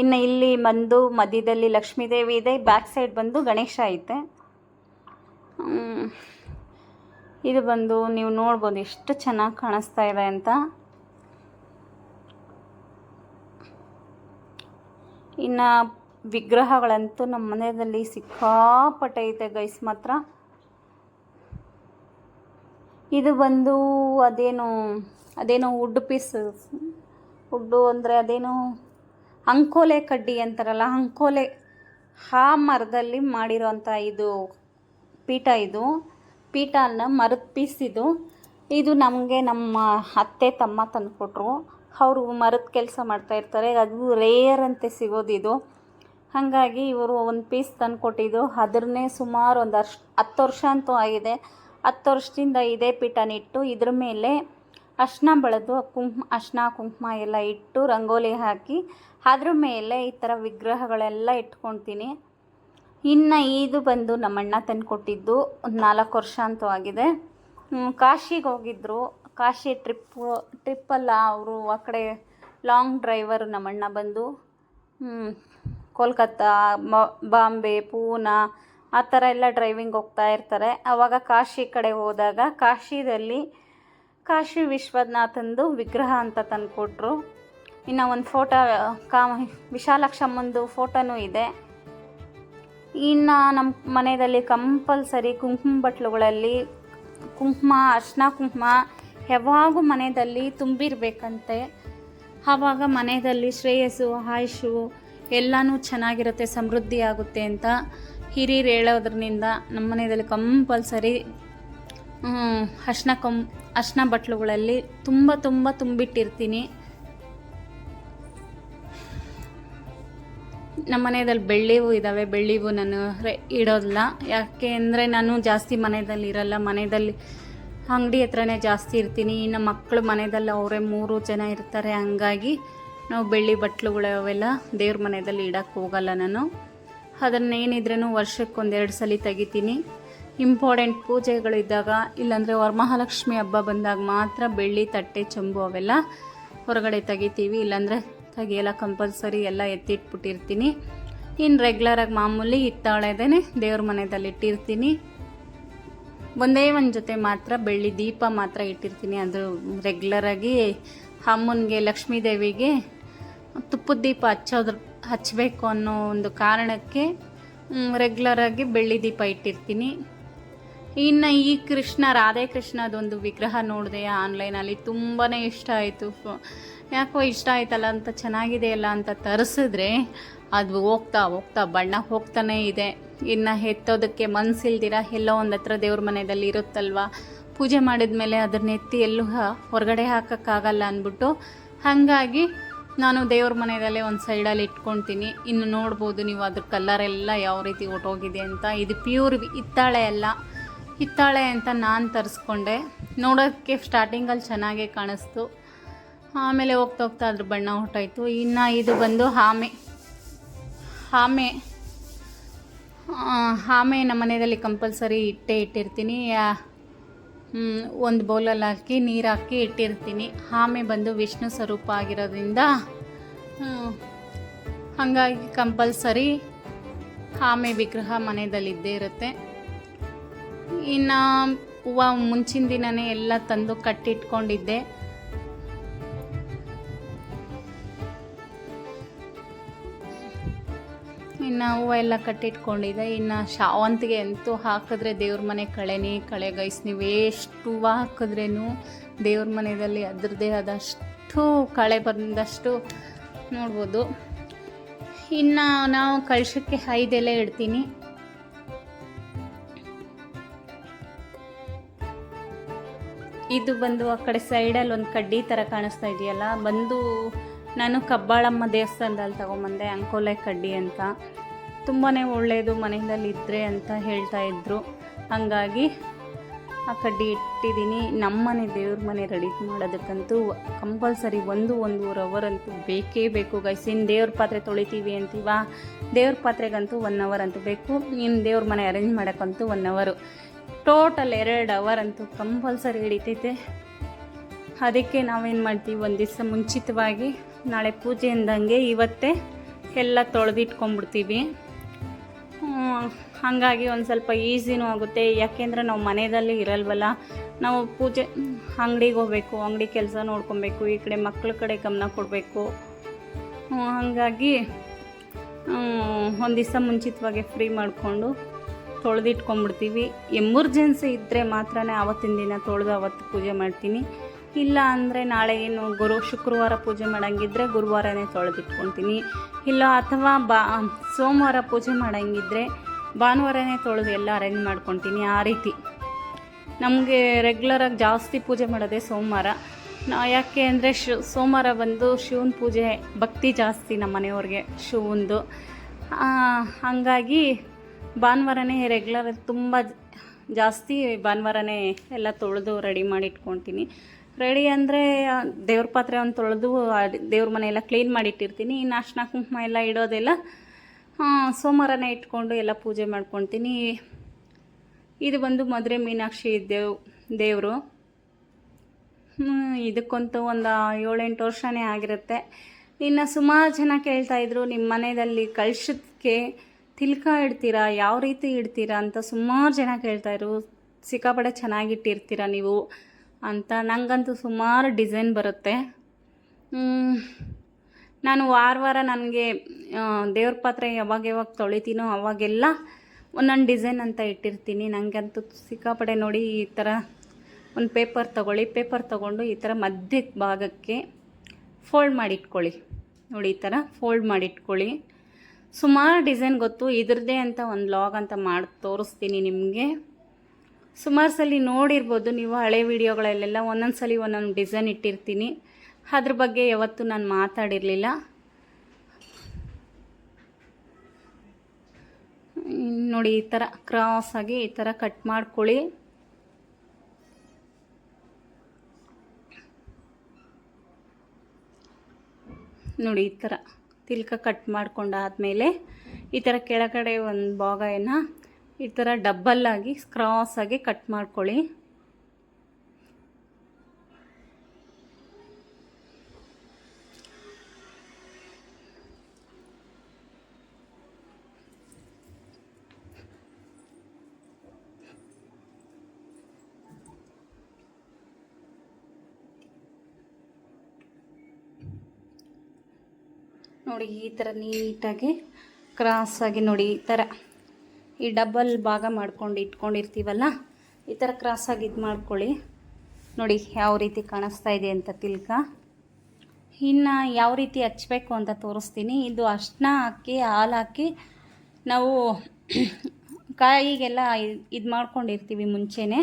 ಇನ್ನು ಇಲ್ಲಿ ಬಂದು ಮಧ್ಯದಲ್ಲಿ ಲಕ್ಷ್ಮೀದೇವಿ ಇದೆ, ಬ್ಯಾಕ್ ಸೈಡ್ ಬಂದು ಗಣೇಶ ಐತೆ. ಇದು ಬಂದು ನೀವು ನೋಡ್ಬೋದು ಎಷ್ಟು ಚೆನ್ನಾಗಿ ಕಾಣಿಸ್ತಾ ಇದೆ ಅಂತ. ಇನ್ನು ವಿಗ್ರಹಗಳಂತೂ ನಮ್ಮ ಮನೆಯಲ್ಲಿ ಸಿಕ್ಕಾಪಟ್ಟೆ ಐತೆ ಗೈಸ್ ಮಾತ್ರ. ಇದು ಬಂದು ಅದೇನು, ಅದೇನೋ ವುಡ್ ಪೀಸ್ ವುಡ್ಡು ಅಂದರೆ ಅದೇನು ಅಂಕೋಲೆ ಕಡ್ಡಿ ಅಂತಾರಲ್ಲ ಅಂಕೋಲೆ ಆ ಮರದಲ್ಲಿ ಮಾಡಿರೋಂಥ ಇದು ಪೀಠ ಇದು. ಪೀಠ ಮರದ ಪೀಸ್ ಇದು. ಇದು ನಮಗೆ ನಮ್ಮ ಅತ್ತೆ, ತಮ್ಮ ತಂದುಕೊಟ್ರು. ಅವರು ಮರದ ಕೆಲಸ ಮಾಡ್ತಾ ಇರ್ತಾರೆ. ಅದು ರೇರ್ ಅಂತೆ ಸಿಗೋದು ಇದು. ಹಾಗಾಗಿ ಇವರು ಒಂದು ಪೀಸ್ ತಂದು ಕೊಟ್ಟಿದ್ದು ಅದನ್ನೇ ಸುಮಾರು ಒಂದು ಅರ್ಶ್ ಹತ್ತು ವರ್ಷ ಅಂತೂ ಆಗಿದೆ. ಹತ್ತು ವರ್ಷದಿಂದ ಇದೇ ಪೀಠನಿಟ್ಟು ಇದ್ರ ಮೇಲೆ ಅರ್ಶಿನ ಬೆಳೆದು ಕುಂಕುಮ ಅರ್ಶಿನ ಕುಂಕುಮ ಎಲ್ಲ ಇಟ್ಟು ರಂಗೋಲಿ ಹಾಕಿ ಅದ್ರ ಮೇಲೆ ಈ ಥರ ವಿಗ್ರಹಗಳೆಲ್ಲ ಇಟ್ಕೊತೀನಿ ಇನ್ನು ಇದು ಬಂದು ನಮ್ಮಣ್ಣ ತಂದು ಕೊಟ್ಟಿದ್ದು ಒಂದು ನಾಲ್ಕು ವರ್ಷ ಅಂತೂ ಆಗಿದೆ. ಕಾಶಿಗೆ ಹೋಗಿದ್ರು. ಕಾಶಿ ಟ್ರಿಪ್ಪು ಟ್ರಿಪ್ಪಲ್ಲ ಅವರು ಆ ಕಡೆ ಲಾಂಗ್ ಡ್ರೈವರು ನಮ್ಮಣ್ಣ ಬಂದು. ಕೋಲ್ಕತ್ತಾ ಬಾಂಬೆ, ಪೂನಾ ಆ ಥರ ಎಲ್ಲ ಡ್ರೈವಿಂಗ್ ಹೋಗ್ತಾ ಇರ್ತಾರೆ. ಆವಾಗ ಕಾಶಿ ಕಡೆ ಹೋದಾಗ ಕಾಶಿದಲ್ಲಿ ಕಾಶಿ ವಿಶ್ವನಾಥಂದು ವಿಗ್ರಹ ಅಂತ ತಂದುಕೊಟ್ರು. ಇನ್ನು ಒಂದು ಫೋಟೋ ಕಾ ವಿಶಾಲಾಕ್ಷಮ್ಮಂದು ಫೋಟೋನೂ ಇದೆ. ಇನ್ನು ನಮ್ಮ ಮನೆಯಲ್ಲಿ ಕಂಪಲ್ಸರಿ ಕುಂಕುಮ ಬಟ್ಲುಗಳಲ್ಲಿ ಕುಂಕುಮ, ಅರ್ಶಿನ ಕುಂಕುಮ ಯಾವಾಗೂ ಮನೆಯಲ್ಲಿ ತುಂಬಿರಬೇಕಂತೆ. ಆವಾಗ ಮನೆಯಲ್ಲಿ ಶ್ರೇಯಸ್ಸು ಆಯುಷು ಎಲ್ಲನೂ ಚೆನ್ನಾಗಿರುತ್ತೆ ಸಮೃದ್ಧಿ ಆಗುತ್ತೆ ಅಂತ ಹಿರಿಯರು ಹೇಳೋದ್ರಿಂದ ನಮ್ಮ ಮನೆಯಲ್ಲಿ ಕಂಪಲ್ಸರಿ ಅರ್ಶಿನ ಕಂ ಅರ್ಶಿನ ಬಟ್ಲುಗಳಲ್ಲಿ ತುಂಬ ತುಂಬ ತುಂಬಿಟ್ಟಿರ್ತೀನಿ. ನಮ್ಮ ಮನೆಯಲ್ಲಿ ಬೆಳ್ಳಿವು ಇದ್ದಾವೆ ಬೆಳ್ಳಿವು ನಾನು ಇಡೋದಿಲ್ಲ. ಯಾಕೆ ಅಂದರೆ ನಾನು ಜಾಸ್ತಿ ಮನೆಯಲ್ಲಿ ಇರಲ್ಲ. ಮನೆಯಲ್ಲಿ ಅಂಗಡಿ ಹತ್ರನೇ ಜಾಸ್ತಿ ಇರ್ತೀನಿ. ಇನ್ನು ಮಕ್ಕಳು ಮನೆಯಲ್ಲಿ ಅವರೇ ಮೂರು ಜನ ಇರ್ತಾರೆ. ಹಂಗಾಗಿ ನಾವು ಬೆಳ್ಳಿ ಬಟ್ಲುಗಳು ಅವೆಲ್ಲ ದೇವ್ರ ಮನೆಯಲ್ಲಿ ಇಡೋಕ್ಕೆ ಹೋಗಲ್ಲ ನಾನು. ಅದನ್ನೇನಿದ್ರೂ ವರ್ಷಕ್ಕೊಂದೆರಡು ಸಲ ತೆಗಿತೀನಿ. ಇಂಪಾರ್ಟೆಂಟ್ ಪೂಜೆಗಳಿದ್ದಾಗ ಇಲ್ಲಾಂದರೆ ವರಮಹಾಲಕ್ಷ್ಮಿ ಹಬ್ಬ ಬಂದಾಗ ಮಾತ್ರ ಬೆಳ್ಳಿ, ತಟ್ಟೆ, ಚೊಂಬು ಅವೆಲ್ಲ ಹೊರಗಡೆ ತೆಗಿತೀವಿ. ಇಲ್ಲಾಂದರೆ ತೆಗಿಯಲ್ಲ, ಕಂಪಲ್ಸರಿ ಎಲ್ಲ ಎತ್ತಿಟ್ಬಿಟ್ಟಿರ್ತೀನಿ. ಇನ್ನು ರೆಗ್ಯುಲರಾಗಿ ಮಾಮೂಲಿ ಹಿತ್ತಾಳೆದೇ ದೇವ್ರ ಮನೆಯಲ್ಲಿ ಇಟ್ಟಿರ್ತೀನಿ. ಒಂದೇ ಒಂದು ಜೊತೆ ಮಾತ್ರ ಬೆಳ್ಳಿ ದೀಪ ಮಾತ್ರ ಇಟ್ಟಿರ್ತೀನಿ. ಅದು ರೆಗ್ಯುಲರಾಗಿ ಅಮ್ಮನಿಗೆ ಲಕ್ಷ್ಮೀ ದೇವಿಗೆ ತುಪ್ಪದ ದೀಪ ಹಚ್ಚೋದ್ರ, ಹಚ್ಚಬೇಕು ಅನ್ನೋ ಒಂದು ಕಾರಣಕ್ಕೆ ರೆಗ್ಯುಲರಾಗಿ ಬೆಳ್ಳಿ ದೀಪ ಇಟ್ಟಿರ್ತೀನಿ. ಇನ್ನು ಈ ಕೃಷ್ಣ, ರಾಧೆ ಕೃಷ್ಣದೊಂದು ವಿಗ್ರಹ ನೋಡಿದೆ ಆನ್ಲೈನಲ್ಲಿ ತುಂಬಾ ಇಷ್ಟ ಆಯಿತು. ಯಾಕೋ ಇಷ್ಟ ಆಯ್ತಲ್ಲ ಅಂತ ಚೆನ್ನಾಗಿದೆ ಅಲ್ಲ ಅಂತ ತರಿಸಿದ್ರೆ ಅದು ಹೋಗ್ತಾ ಹೋಗ್ತಾ ಬಣ್ಣ ಹೋಗ್ತಾನೇ ಇದೆ. ಇನ್ನು ಎತ್ತೋದಕ್ಕೆ ಮನಸ್ಸಿಲ್ದಿರ ಎಲ್ಲೋ ಒಂದು ಹತ್ರ ದೇವ್ರ ಮನೆಯಲ್ಲಿ ಇರುತ್ತಲ್ವ? ಪೂಜೆ ಮಾಡಿದ ಮೇಲೆ ಅದನ್ನ ಎತ್ತಿ ಎಲ್ಲೂ ಹೊರಗಡೆ ಹಾಕೋಕ್ಕಾಗಲ್ಲ ಅಂದ್ಬಿಟ್ಟು ಹಾಗಾಗಿ ನಾನು ದೇವ್ರ ಮನೆಯಲ್ಲೇ ಒಂದು ಸೈಡಲ್ಲಿ ಇಟ್ಕೊತೀನಿ. ಇನ್ನು ನೋಡ್ಬೋದು ನೀವು ಅದ್ರ ಕಲರ್ ಎಲ್ಲ ಯಾವ ರೀತಿ ಹೊಟ್ಟೋಗಿದೆ ಅಂತ. ಇದು ಪ್ಯೂರ್ ಇತ್ತಾಳೆ ಅಲ್ಲ. ಹಿತ್ತಾಳೆ ಅಂತ ನಾನು ತರಿಸ್ಕೊಂಡೆ. ನೋಡೋಕ್ಕೆ ಸ್ಟಾರ್ಟಿಂಗಲ್ಲಿ ಚೆನ್ನಾಗೇ ಕಾಣಿಸ್ತು. ಆಮೇಲೆ ಹೋಗ್ತಾ ಹೋಗ್ತಾ ಅದ್ರ ಬಣ್ಣ ಹೊಟ್ಟಾಯಿತು. ಇನ್ನು ಇದು ಬಂದು ಆಮೆ ಆಮೆ ಆಮೆ ನಮ್ಮ ಮನೆಯಲ್ಲಿ ಕಂಪಲ್ಸರಿ ಇಟ್ಟೇ ಇಟ್ಟಿರ್ತೀನಿ. ಒಂದು ಬೌಲಲ್ಲಿ ಹಾಕಿ, ನೀರು ಹಾಕಿ ಇಟ್ಟಿರ್ತೀನಿ. ಆಮೆ ಬಂದು ವಿಷ್ಣು ಸ್ವರೂಪ ಆಗಿರೋದ್ರಿಂದ ಹಾಗಾಗಿ ಕಂಪಲ್ಸರಿ ಆಮೆ ವಿಗ್ರಹ ಮನೆಯಲ್ಲಿದ್ದೇ ಇರುತ್ತೆ. ಇನ್ನು ಹೂವು ಮುಂಚಿನ ದಿನವೇ ಎಲ್ಲ ತಂದು ಕಟ್ಟಿಟ್ಕೊಂಡಿದ್ದೆ. ಇನ್ನು ಹೂವು ಎಲ್ಲ ಕಟ್ಟಿಟ್ಕೊಂಡಿದ್ದೆ. ಇನ್ನು ಶಾವಂತಿಗೆ ಅಂತೂ ಹಾಕಿದ್ರೆ ದೇವ್ರ ಮನೆ ಕಳೆನೇ ಕಳೆ ಗೈಸ್. ನೀವು ಎಷ್ಟು ಹೂವು ಹಾಕಿದ್ರೇನು ದೇವ್ರ ಮನೆಯಲ್ಲಿ ಅದರದ್ದೇ ಆದಷ್ಟು ಕಳೆ ಬಂದಷ್ಟು ನೋಡ್ಬೋದು. ಇನ್ನು ನಾವು ಕಳಶಕ್ಕೆ ಐದೆಲೆ ಇಡ್ತೀನಿ. ಇದು ಬಂದು ಆ ಕಡೆ ಸೈಡಲ್ಲಿ ಒಂದು ಕಡ್ಡಿ ಥರ ಕಾಣಿಸ್ತಾ ಇದೆಯಲ್ಲ, ಬಂದು ನಾನು ಕಬ್ಬಾಳಮ್ಮ ದೇವಸ್ಥಾನದಲ್ಲಿ ತೊಗೊಂಬಂದೆ, ಅಂಕೋಲೆ ಕಡ್ಡಿ ಅಂತ. ತುಂಬಾ ಒಳ್ಳೆಯದು ಮನೆಯಲ್ಲಿ ಇದ್ದರೆ ಅಂತ ಹೇಳ್ತಾ ಇದ್ರು. ಹಾಗಾಗಿ ಆ ಕಡ್ಡಿ ಇಟ್ಟಿದ್ದೀನಿ. ನಮ್ಮನೆ ದೇವ್ರ ಮನೆ ರೆಡಿ ಮಾಡೋದಕ್ಕಂತೂ ಕಂಪಲ್ಸರಿ ಒಂದು ಒಂದೂವರೆ ಅವರ್ ಅಂತೂ ಬೇಕೇ ಬೇಕು. ಗೈಸ್ ಇನ್ನು ದೇವ್ರ ಪಾತ್ರೆ ತೊಳಿತೀವಿ ಅಂತೀವ? ದೇವ್ರ ಪಾತ್ರೆಗಂತೂ ಒನ್ ಅವರ್ ಅಂತೂ ಬೇಕು. ಇನ್ನು ದೇವ್ರ ಮನೆ ಅರೇಂಜ್ ಮಾಡೋಕ್ಕಂತೂ ಒನ್ ಅವರು ಟೋಟಲ್ ಎರಡು ಅವರ್ ಅಂತೂ ಕಂಪಲ್ಸರಿ ಹಿಡಿತೈತೆ ಅದಕ್ಕೆ ನಾವೇನು ಮಾಡ್ತೀವಿ, ಒಂದು ದಿವಸ ಮುಂಚಿತವಾಗಿ ನಾಳೆ ಪೂಜೆ ಅಂದಂಗೆ ಇವತ್ತೇ ಎಲ್ಲ ತೊಳೆದಿಟ್ಕೊಂಡ್ಬಿಡ್ತೀವಿ. ಹಾಗಾಗಿ ಒಂದು ಸ್ವಲ್ಪ ಈಸಿನೂ ಆಗುತ್ತೆ. ಯಾಕೆಂದರೆ ನಾವು ಮನೆಯಲ್ಲಿ ಇರಲ್ವಲ್ಲ, ನಾವು ಪೂಜೆ, ಅಂಗಡಿಗೆ ಹೋಗಬೇಕು, ಅಂಗಡಿ ಕೆಲಸ ನೋಡ್ಕೊಬೇಕು, ಈ ಕಡೆ ಮಕ್ಕಳ ಕಡೆ ಗಮನ ಕೊಡಬೇಕು. ಹಾಗಾಗಿ ಒಂದು ದಿವಸ ಮುಂಚಿತವಾಗಿ ಫ್ರೀ ಮಾಡಿಕೊಂಡು ತೊಳೆದಿಟ್ಕೊಂಡ್ಬಿಡ್ತೀವಿ. ಎಮರ್ಜೆನ್ಸಿ ಇದ್ದರೆ ಮಾತ್ರ ಆವತ್ತಿನ ದಿನ ತೊಳೆದು ಅವತ್ತು ಪೂಜೆ ಮಾಡ್ತೀನಿ. ಇಲ್ಲ ಅಂದರೆ ನಾಳೆ ಏನು ಗುರು ಶುಕ್ರವಾರ ಪೂಜೆ ಮಾಡೋಂಗಿದ್ರೆ ಗುರುವಾರನೇ ತೊಳೆದಿಟ್ಕೊತೀನಿ. ಇಲ್ಲ ಅಥವಾ ಬಾ, ಸೋಮವಾರ ಪೂಜೆ ಮಾಡೋಂಗಿದ್ರೆ ಭಾನುವಾರನೇ ತೊಳೆದು ಎಲ್ಲ ಅರೇಂಜ್ ಮಾಡ್ಕೊತೀನಿ ಆ ರೀತಿ. ನಮಗೆ ರೆಗ್ಯುಲರಾಗಿ ಜಾಸ್ತಿ ಪೂಜೆ ಮಾಡೋದೇ ಸೋಮವಾರ. ನಾ ಯಾಕೆ ಅಂದರೆ ಶು, ಸೋಮವಾರ ಬಂದು ಶಿವನ ಪೂಜೆ ಭಕ್ತಿ ಜಾಸ್ತಿ ನಮ್ಮ ಮನೆಯವ್ರಿಗೆ ಶಿವಂದು ಹಾಗಾಗಿ ಭಾನುವಾರನೇ ರೆಗ್ಯುಲರ್ ತುಂಬ ಜಾಸ್ತಿ ಭಾನುವಾರನೇ ಎಲ್ಲ ತೊಳೆದು ರೆಡಿ ಮಾಡಿ ಇಟ್ಕೊತೀನಿ. ರೆಡಿ ಅಂದರೆ ದೇವ್ರ ಪಾತ್ರೆ ಒಂದು ತೊಳೆದು ದೇವ್ರ ಮನೆ ಎಲ್ಲ ಕ್ಲೀನ್ ಮಾಡಿಟ್ಟಿರ್ತೀನಿ ಇನ್ನು ಅಶ್ನ ಕುಂಕುಮ ಎಲ್ಲ ಇಡೋದೆಲ್ಲ ಸೋಮವಾರನೇ ಇಟ್ಕೊಂಡು ಎಲ್ಲ ಪೂಜೆ ಮಾಡ್ಕೊತೀನಿ. ಇದು ಬಂದು ಮದುವೆ ಮೀನಾಕ್ಷಿ ದೇವ್, ದೇವರು. ಇದಕ್ಕಂತೂ ಒಂದು ಏಳೆಂಟು ವರ್ಷನೇ ಆಗಿರುತ್ತೆ. ಇನ್ನು ಸುಮಾರು ಜನ ಕೇಳ್ತಾಯಿದ್ರು ನಿಮ್ಮ ಮನೆಯಲ್ಲಿ ಕಳ್ಸಕ್ಕೆ ತಿಲ್ಕ ಇಡ್ತೀರಾ? ಯಾವ ರೀತಿ ಇಡ್ತೀರಾ ಅಂತ ಸುಮಾರು ಜನ ಕೇಳ್ತಾಯಿದ್ರು ಸಿಕ್ಕಾಪಡೆ ಚೆನ್ನಾಗಿಟ್ಟಿರ್ತೀರ ನೀವು? ಅಂತ ನನಗಂತೂ ಸುಮಾರು ಡಿಸೈನ್ ಬರುತ್ತೆ. ನಾನು ವಾರ ವಾರ ನನಗೆ ದೇವ್ರ ಪಾತ್ರೆ ಯಾವಾಗ ಯಾವಾಗ ತೊಳಿತೀನೋ ಅವಾಗೆಲ್ಲ ಒಂದೊಂದು ಡಿಸೈನ್ ಅಂತ ಇಟ್ಟಿರ್ತೀನಿ. ನನಗಂತೂ ಸಿಕ್ಕಾಪಡೆ ನೋಡಿ ಈ ಥರ ಒಂದು ಪೇಪರ್ ತೊಗೊಳ್ಳಿ, ಪೇಪರ್ ತೊಗೊಂಡು ಈ ಥರ ಮಧ್ಯ ಭಾಗಕ್ಕೆ ಫೋಲ್ಡ್ ಮಾಡಿಟ್ಕೊಳ್ಳಿ. ನೋಡಿ ಈ ಥರ ಫೋಲ್ಡ್ ಮಾಡಿ ಇಟ್ಕೊಳ್ಳಿ ಸುಮಾರು ಡಿಸೈನ್ ಗೊತ್ತು, ಇದ್ರದ್ದೇ ಅಂತ ಒಂದು ಲಾಗ್ ಅಂತ ಮಾಡಿ ತೋರಿಸ್ತೀನಿ ನಿಮಗೆ. ಸುಮಾರು ಸಲ ನೋಡಿರ್ಬೋದು ನೀವು ಹಳೆ ವಿಡಿಯೋಗಳಲ್ಲೆಲ್ಲ ಒಂದೊಂದು ಸಲ ಒಂದೊಂದು ಡಿಸೈನ್ ಇಟ್ಟಿರ್ತೀನಿ. ಅದ್ರ ಬಗ್ಗೆ ಯಾವತ್ತೂ ನಾನು ಮಾತಾಡಿರಲಿಲ್ಲ. ನೋಡಿ, ಈ ಥರ ಆಗಿ ಈ ಥರ ಕಟ್ ಮಾಡ್ಕೊಳ್ಳಿ. ನೋಡಿ, ಈ ಥರ ತಿಲ್ಕ ಕಟ್ ಮಾಡ್ಕೊಂಡಾದ್ಮೇಲೆ ಈ ಥರ ಕೆಳಗಡೆ ಒಂದು ಭಾಗನ ಈ ಥರ ಡಬ್ಬಲ್ಲಾಗಿ ಕ್ರಾಸಾಗಿ ಕಟ್ ಮಾಡ್ಕೊಳ್ಳಿ. ನೋಡಿ ಈ ಥರ ನೀಟಾಗಿ ಕ್ರಾಸಾಗಿ ನೋಡಿ ಈ ಥರ ಈ ಡಬಲ್ ಭಾಗ ಮಾಡ್ಕೊಂಡು ಇಟ್ಕೊಂಡಿರ್ತೀವಲ್ಲ, ಈ ಥರ ಕ್ರಾಸಾಗಿ ಇದು ಮಾಡ್ಕೊಳ್ಳಿ. ನೋಡಿ ಯಾವ ರೀತಿ ಕಾಣಿಸ್ತಾ ಇದೆ ಅಂತ ತಿಲ್ಕ ಇನ್ನು ಯಾವ ರೀತಿ ಹಚ್ಚಬೇಕು ಅಂತ ತೋರಿಸ್ತೀನಿ. ಇದು ಅಷ್ಟನ್ನ ಹಾಕಿ, ಹಾಲು ಹಾಕಿ ನಾವು ಕಾಯಿಗೆಲ್ಲ ಇದು ಮಾಡ್ಕೊಂಡಿರ್ತೀವಿ ಮುಂಚೆನೇ.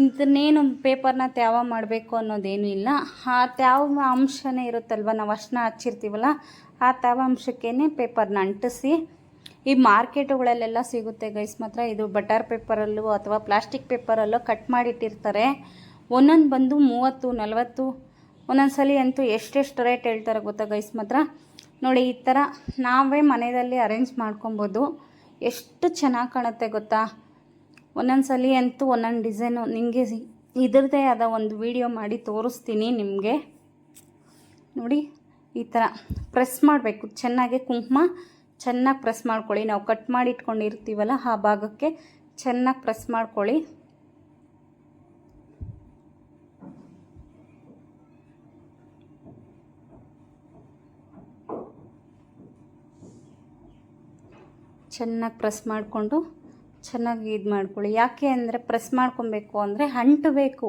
ಇದನ್ನೇನು ಪೇಪರ್ನ ತ್ಯಾವ ಮಾಡಬೇಕು ಅನ್ನೋದೇನೂ ಇಲ್ಲ. ಆ ತ್ಯಾವ ಅಂಶನೇ ಇರುತ್ತಲ್ವ? ನಾವು ಅಷ್ಟನ್ನ ಹಚ್ಚಿರ್ತೀವಲ್ಲ, ಆ ತ್ಯಾವ ಅಂಶಕ್ಕೇ ಪೇಪರ್ನ ಅಂಟಿಸಿ, ಈ ಮಾರ್ಕೆಟುಗಳಲ್ಲೆಲ್ಲ ಸಿಗುತ್ತೆ ಗೈಸ್. ಮಾತ್ರ ಇದು ಬಟರ್ ಪೇಪರಲ್ಲೂ ಅಥವಾ ಪ್ಲಾಸ್ಟಿಕ್ ಪೇಪರಲ್ಲೋ ಕಟ್ ಮಾಡಿಟ್ಟಿರ್ತಾರೆ. ಒಂದೊಂದು ಬಂದು ಮೂವತ್ತು, ನಲವತ್ತು, ಒಂದೊಂದು ಸಲ ಅಂತೂ ಎಷ್ಟೆಷ್ಟು ರೇಟ್ ಹೇಳ್ತಾರೆ ಗೊತ್ತಾ ಗೈಸ್? ಮಾತ್ರ ನೋಡಿ, ಈ ಥರ ನಾವೇ ಮನೆಯಲ್ಲಿ ಅರೇಂಜ್ ಮಾಡ್ಕೊಬೋದು. ಎಷ್ಟು ಚೆನ್ನಾಗಿ ಕಾಣುತ್ತೆ ಗೊತ್ತಾ? ಒಂದೊಂದು ಸಲ ಅಂತೂ ಒಂದೊಂದು ಡಿಸೈನು. ನಿಮಗೆ ಇದ್ರದ್ದೇ ಆದ ಒಂದು ವಿಡಿಯೋ ಮಾಡಿ ತೋರಿಸ್ತೀನಿ ನಿಮಗೆ. ನೋಡಿ, ಈ ಥರ ಪ್ರೆಸ್ ಮಾಡಬೇಕು. ಚೆನ್ನಾಗಿ ಕುಂಕುಮ ಚೆನ್ನಾಗಿ ಪ್ರೆಸ್ ಮಾಡ್ಕೊಳ್ಳಿ. ನಾವು ಕಟ್ ಮಾಡಿ ಇಟ್ಕೊಂಡಿರ್ತೀವಲ್ಲ ಆ ಭಾಗಕ್ಕೆ ಚೆನ್ನಾಗಿ ಪ್ರೆಸ್ ಮಾಡ್ಕೊಳ್ಳಿ. ಚೆನ್ನಾಗಿ ಪ್ರೆಸ್ ಮಾಡಿಕೊಂಡು ಚೆನ್ನಾಗಿ ಇದು ಮಾಡ್ಕೊಳ್ಳಿ. ಯಾಕೆ ಅಂದರೆ ಪ್ರೆಸ್ ಮಾಡ್ಕೊಬೇಕು ಅಂದರೆ ಅಂಟಬೇಕು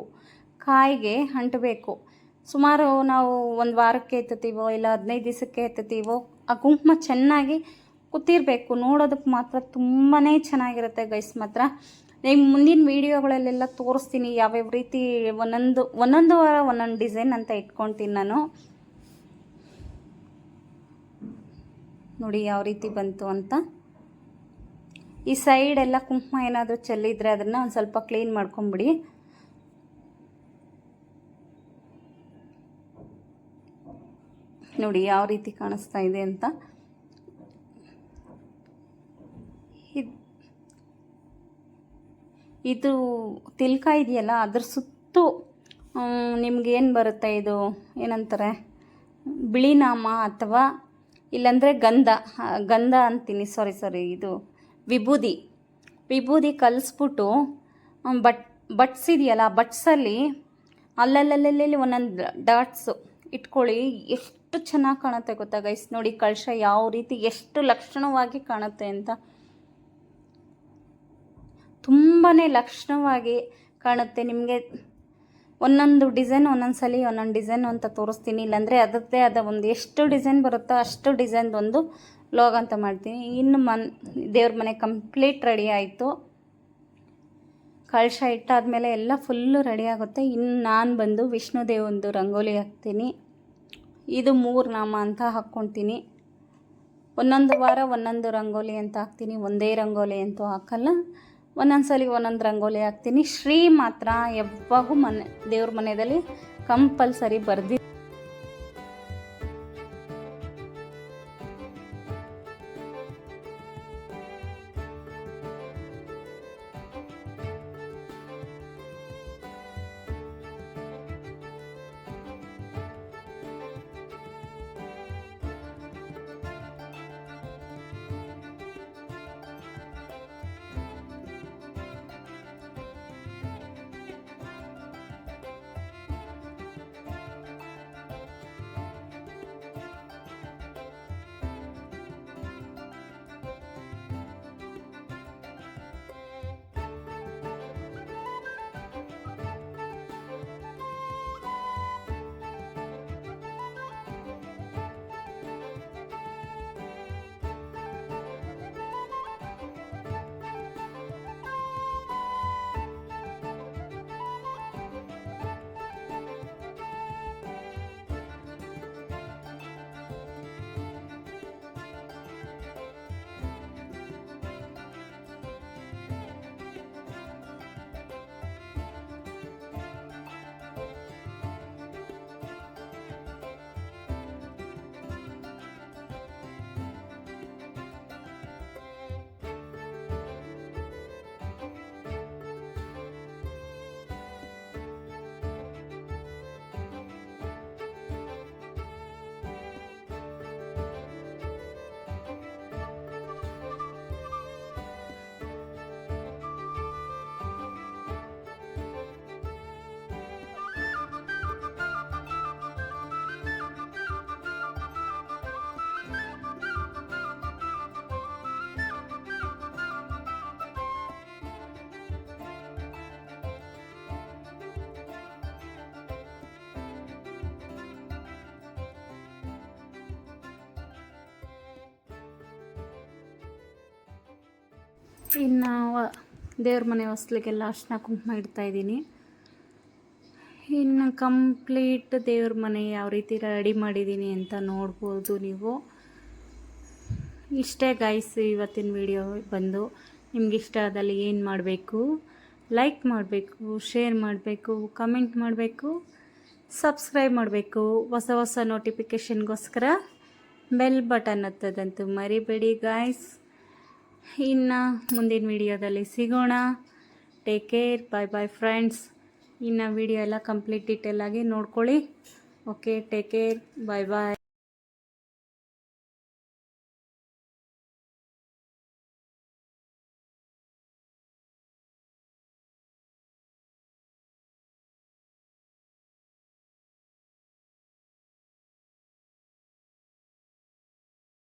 ಕಾಯಿಗೆ ಅಂಟಬೇಕು ಸುಮಾರು ನಾವು ಒಂದು ವಾರಕ್ಕೆ ಎತ್ತುತ್ತೀವೋ ಇಲ್ಲ ಹದಿನೈದು ದಿವಸಕ್ಕೆ ಎತ್ತುತ್ತೀವೋ, ಆ ಕುಂಕುಮ ಚೆನ್ನಾಗಿ ಕೂತಿರ್ಬೇಕು ನೋಡೋದಕ್ಕೆ ಮಾತ್ರ ತುಂಬಾ ಚೆನ್ನಾಗಿರುತ್ತೆ ಗೈಸ್ ಮಾತ್ರ. ನಿಮ್ಮ ಮುಂದಿನ ವೀಡಿಯೋಗಳಲ್ಲೆಲ್ಲ ತೋರಿಸ್ತೀನಿ ಯಾವ್ಯಾವ ರೀತಿ ಒಂದೊಂದು ಒಂದೊಂದು ವಾರ ಒಂದೊಂದು ಡಿಸೈನ್ ಅಂತ ಇಟ್ಕೊತೀನಿ ನಾನು. ನೋಡಿ ಯಾವ ರೀತಿ ಬಂತು ಅಂತ. ಈ ಸೈಡ್ ಎಲ್ಲ ಕುಂಕುಮ ಏನಾದರೂ ಚೆಲ್ಲಿದ್ರೆ ಅದನ್ನು ಒಂದು ಸ್ವಲ್ಪ ಕ್ಲೀನ್ ಮಾಡ್ಕೊಂಬಿಡಿ. ನೋಡಿ ಯಾವ ರೀತಿ ಕಾಣಿಸ್ತಾ ಇದೆ ಅಂತ. ಇದ್- ತಿಲ್ಕ ಇದೆಯಲ್ಲ, ಅದ್ರ ಸುತ್ತು ನಿಮ್ಗೇನು ಬರುತ್ತೆ ಇದು? ಏನಂತಾರೆ? ಬಿಳಿನಾಮ ಅಥವಾ ಇಲ್ಲಾಂದರೆ ಗಂಧ ಗಂಧ ಅಂತೀನಿ. ಸಾರಿ ಸಾರಿ ಇದು ವಿಭೂದಿ ವಿಭೂದಿ ಕಲಿಸ್ಬಿಟ್ಟು ಬಟ್ ಬಟ್ಸ್ ಇದೆಯಲ್ಲ ಬಟ್ಸಲ್ಲಿ ಅಲ್ಲಲ್ಲಲ್ಲಲ್ಲಿ ಒಂದೊಂದು ಡಾಟ್ಸು ಇಟ್ಕೊಳ್ಳಿ. ಎಷ್ಟು ಚೆನ್ನಾಗಿ ಕಾಣುತ್ತೆ ಗೊತ್ತಾ ಗೈಸ್? ನೋಡಿ, ಕಳಶ ಯಾವ ರೀತಿ ಎಷ್ಟು ಲಕ್ಷಣವಾಗಿ ಕಾಣುತ್ತೆ ಅಂತ. ತುಂಬಾ ಲಕ್ಷಣವಾಗಿ ಕಾಣುತ್ತೆ. ನಿಮಗೆ ಒಂದೊಂದು ಡಿಸೈನ್, ಒಂದೊಂದು ಸಲ, ಒಂದೊಂದು ಡಿಸೈನ್ ಅಂತ ತೋರಿಸ್ತೀನಿ. ಇಲ್ಲಾಂದರೆ ಅದರದ್ದೇ ಆದ ಒಂದು, ಎಷ್ಟು ಡಿಸೈನ್ ಬರುತ್ತೋ ಅಷ್ಟು ಡಿಸೈನ್ದು ಒಂದು ಲಾಗ್ ಅಂತ ಮಾಡ್ತೀನಿ. ಇನ್ನು ಮನ್, ದೇವ್ರ ಮನೆ ಕಂಪ್ಲೀಟ್ ರೆಡಿ ಆಯಿತು. ಕಳಶ ಇಟ್ಟಾದಮೇಲೆ ಎಲ್ಲ ಫುಲ್ಲು ರೆಡಿ ಆಗುತ್ತೆ. ಇನ್ನು ನಾನು ಬಂದು ವಿಷ್ಣು ದೇವಂದು ರಂಗೋಲಿ ಹಾಕ್ತೀನಿ. ಇದು ಮೂರು ನಾಮ ಅಂತ ಹಾಕ್ಕೊತೀನಿ. ಒಂದೊಂದು ವಾರ ಒಂದೊಂದು ರಂಗೋಲಿ ಅಂತ ಹಾಕ್ತೀನಿ. ಒಂದೇ ರಂಗೋಲಿ ಅಂತೂ ಹಾಕಲ್ಲ. ಒಂದೊಂದು ಸಲ ಒಂದೊಂದು ರಂಗೋಲಿ ಹಾಕ್ತೀನಿ. ಶ್ರೀ ಮಾತ್ರ ಯಾವಾಗೂ ಮನೆ, ದೇವ್ರ ಮನೆಯಲ್ಲಿ ಕಂಪಲ್ಸರಿ ಬರ್ದಿ ಇನ್ನು ದೇವ್ರ ಮನೆ ಹೊಸ್ಲಿಗೆಲ್ಲ ಅರ್ಶಿನ ಕುಂಕುಮ ಇಡ್ತಾ ಇದ್ದೀನಿ. ಇನ್ನು ಕಂಪ್ಲೀಟ್ ದೇವ್ರ ಮನೆ ಯಾವ ರೀತಿ ರೆಡಿ ಮಾಡಿದ್ದೀನಿ ಅಂತ ನೋಡ್ಬೋದು ನೀವು. ಇಷ್ಟೇ ಗೈಸ್ ಇವತ್ತಿನ ವಿಡಿಯೋ ಬಂದು. ನಿಮ್ಗೆ ಇಷ್ಟ ಆದಲ್ಲಿ ಏನು ಮಾಡಬೇಕು? ಲೈಕ್ ಮಾಡಬೇಕು ಶೇರ್ ಮಾಡಬೇಕು ಕಮೆಂಟ್ ಮಾಡಬೇಕು ಸಬ್ಸ್ಕ್ರೈಬ್ ಮಾಡಬೇಕು. ಹೊಸ ಹೊಸ ನೋಟಿಫಿಕೇಷನ್ಗೋಸ್ಕರ ಬೆಲ್ ಬಟನ್ ಹತ್ತದಂತೂ ಮರಿಬೇಡಿ ಗಾಯ್ಸ್ ಇನ್ನು ಮುಂದಿನ ವಿಡಿಯೋದಲ್ಲಿ ಸಿಗೋಣ. Take care bye bye friends ಇನ್ನು ವಿಡಿಯೋ ಎಲ್ಲ ಕಂಪ್ಲೀಟ್ ಡೀಟೇಲ್ ಆಗಿ ನೋಡ್ಕೊಳ್ಳಿ. Okay take care bye bye